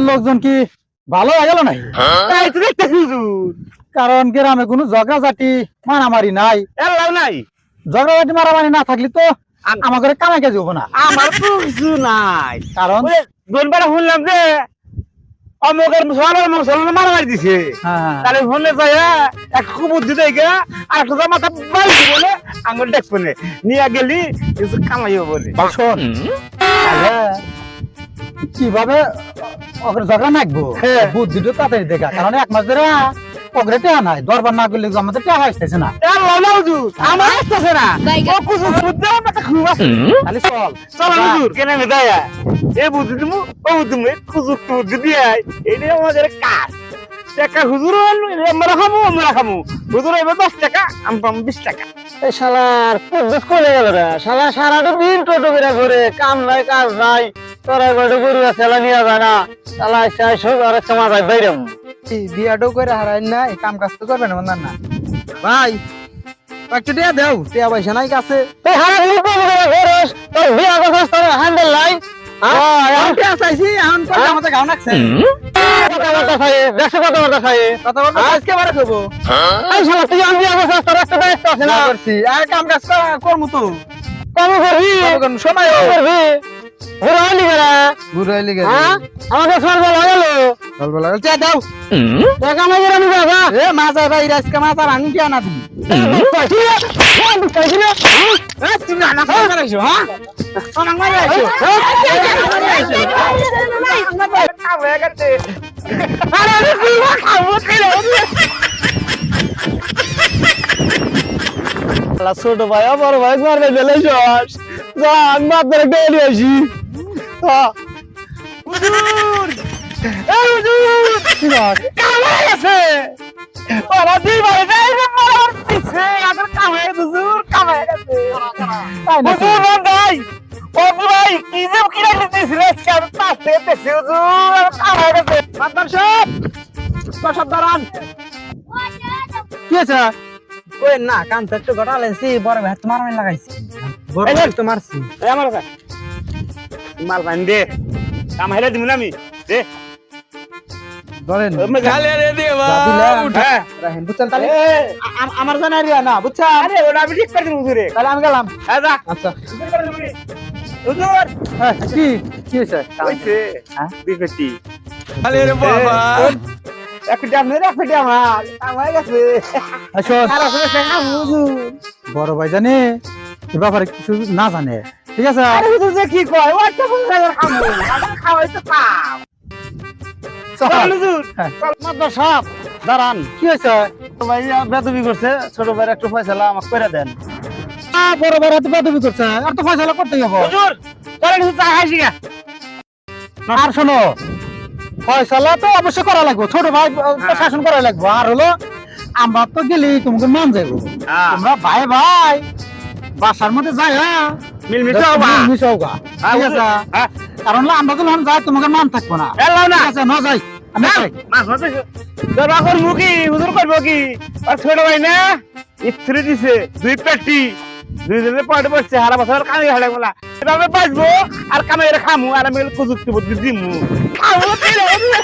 লোকজন কি ভালো হয়ে গেল নাই? হ্যাঁ? কারণ গ্রামে কোনো ঝগড়াঝাটি মারামারি নাই। এলাও নাই। ঝগড়াঝাটি মারামারি না থাকলে তো আমার কামাই কাজ হব না। আমার নাই। কারণ শুনলাম যে অমুকের মুসলমান মুসলমান মারামারি দিছে। হ্যাঁ, হ্যাঁ। তাহলে ফোনে যায় এক বুদ্ধি দেখে আর একটা মাথা বাড়ি বলে আঙুল দেখব নে নিয়ে গেলি কিছু কামাইও বলে। শোন কীভাবে ওকে ঝগড়া নাকবো? হ্যাঁ। বুদ্ধিটা তাড়াতাড়ি দেখা কারণ এক মাস ধরে ওকে টেহা নাই দরবার না করলে আমাদের টেহা আসতেছে না। আমার আসতেছে না। খালি চল চলো হুজুর। কেন আমি দেয়া এই বুদ্ধি দিমু ও বুদ্ধি খুজুর বুদ্ধি দিয়ে এইটাই আমাদের কাজ। টাকা হুজুর আমরা খাব আমরা খাব হুজুর এবার দশ টাকা আমি পাবো বিশ টাকা। এই শালার কুদ্দুস করে গেল রে? শালা সারাটা দিন টোটো করে ঘুরে কাম নাই কাজ নাই। তোরা গড়ে গরু ছেলা নিয়ে যায় না। শালা চাই সব আর একটা মাথায় বিয়াটাও করে হারাই না কাম কাজ তো করবে না বন্ধার না ভাই একটু টিয়া দেও টিয়া পয়সা নাই কাছে হ্যান্ডেল নাই হ্যাঁ আমাকে সর্ব লাগালো চলবো লাগল টিয়া দাও টাকা মাঝে আমি বাবা এ মাছ ভাই মাছ না তুমি হ্যাঁ আইছো ছোট ভাই বড় ভাই মারবে দিলে সস যা আমি আপনার ডেলি আসি কামে গেছে ওরা দুই ভাই যাই রে পিছে আবার কামে হুজুর কামে গেছে হুজুর ভাই কি যে কি রাখতে দিছিল আজকে পাঁচ থেকে দেখছি হুজুর কি আছে ওই না কাম তো একটু ঘটা লেছি বড় ভাই তোমার আমি লাগাইছি বড় ভাই তো মারছি মাল দে কাম হাইলা দিমু না আমি দে ধরেন। রে দেবা হ্যাঁ। রাহেন বুঝছেন তাহলে? এই, আম- আমার জানা রিয়া না বুঝছেন? আরে ওটা আমি ঠিক করে হুজুরে। তাহলে আমি গেলাম। হ্যাঁ যা। আচ্ছা। হুজুর। হ্যাঁ, কি কি হ্যাঁ? আরে রে বাবা। হয়ে বড় ভাই জানে এ ব্যাপারে কিছু না জানে। ঠিক আছে? আরে হুজুর যে কি কয়? ও একটা বলছে খামু আমার খাওয়াই তো মাদ্রাস। সাহেব দাঁড়ান। কি হয়েছে? ভাই বেদবি করছে। ছোট ভাইয়ের একটু ফয়সালা আমাকে করে দেন। আ, বড় ভাই বেদবি করছে। আর তো ফয়সালা করতেই হবে। হুজুর চলেন চা খাইছি আর শোনো ফয়সালা তো অবশ্যই করা লাগবে। ছোট ভাই আহ, শাসন করা লাগবে। আর হলো আমরা তো গেলি তোমাকে মান যাব তোমরা ভাই ভাই বাসার মধ্যে যাই হ্যাঁ মিলমিশে হবা। মিশে হোগা। হ্যাঁ, ঠিক হুজুর। আছে হ্যাঁ। কারণ আমরা যখন যাই তোমাকে মান থাকব না। ঠিক আছে ন যাই। আমি যাই। হুজুর করব কি? আর ছোট ভাই না? ইস্ত্রি দিছে দুই পেটি। দুই পড়ে বসছে হারা বছর কামে হাড়ে বলা। এভাবে বাঁচবো আর কামে খামু আর আমি প্রযুক্তি বুদ্ধি দিমু। রে?